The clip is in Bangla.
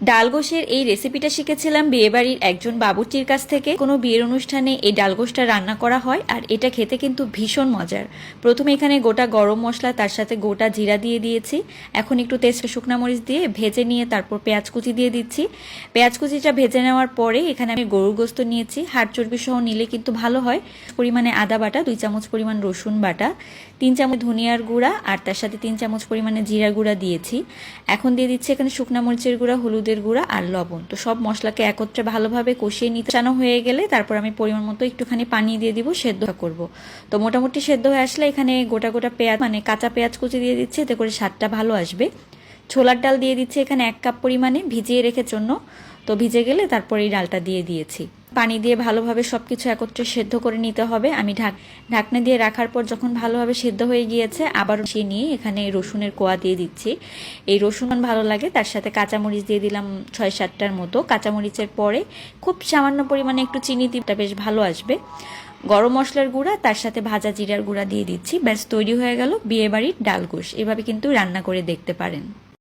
ডালগোশের এই রেসিপিটা শিখেছিলাম বিয়েবাড়ির একজন বাবুর্চির কাছ থেকে। কোনো বিয়ের অনুষ্ঠানে এই ডালগোশটা রান্না করা হয় আর এটা খেতে কিন্তু ভীষণ মজার। প্রথমে এখানে গোটা গরম মশলা, তার সাথে গোটা জিরা দিয়ে দিয়েছি। এখন একটু তেজ শুকনা মরিচ দিয়ে ভেজে নিয়ে তারপর পেঁয়াজ কুচি দিয়ে দিচ্ছি। পেঁয়াজ কুচিটা ভেজে নেওয়ার পরে এখানে আমি গরুর গোস্ত নিয়েছি। হাড় চর্বি সহ নিলে কিন্তু ভালো হয়। পরিমাণে আদা বাটা, দুই চামচ পরিমাণ রসুন বাটা, তিন চামচ ধনিয়ার গুঁড়া আর তার সাথে তিন চামচ পরিমাণে জিরা গুঁড়া দিয়েছি। এখন দিয়ে দিচ্ছি এখানে শুকনা মরিচের গুঁড়া হলুদের গুঁড়া আর লবণ। তো সব মশলাকে একত্রে ভালোভাবে কষিয়ে নিতে চানো হয়ে গেলে তারপর আমি পরিমাণ মতো একটুখানি পানি দিয়ে দিব, সেদ্ধ করব। তো মোটামুটি সেদ্ধ হয়ে আসলে এখানে গোটা গোটা পেঁয়াজ মানে কাঁচা পেঁয়াজ কুচি দিয়ে দিচ্ছি, এতে করে স্বাদটা ভালো আসবে। ছোলার ডাল দিয়ে দিচ্ছি এখানে এক কাপ পরিমাণে, ভিজিয়ে রেখে জন্য। তো ভিজে গেলে তারপর এই ডালটা দিয়ে দিয়েছি। পানি দিয়ে ভালোভাবে সব কিছু একত্রে সেদ্ধ করে নিতে হবে। আমি ঢাক, ঢাকনা দিয়ে রাখার পর যখন ভালোভাবে সেদ্ধ হয়ে গিয়েছে, আবার সে নিয়ে এখানে রসুনের কোয়া দিয়ে দিচ্ছি। এই রসুন ভালো লাগে, তার সাথে কাঁচামরিচ দিয়ে দিলাম ছয় সাতটার মতো। কাঁচামরিচের পরে খুব সামান্য পরিমাণে একটু চিনি দিটা বেশ ভালো আসবে। গরম মশলার গুঁড়া, তার সাথে ভাজা জিরার গুঁড়া দিয়ে দিচ্ছি। ব্যাস, তৈরি হয়ে গেল বিয়েবাড়ির ডালগোশ এভাবে কিন্তু রান্না করে দেখতে পারেন।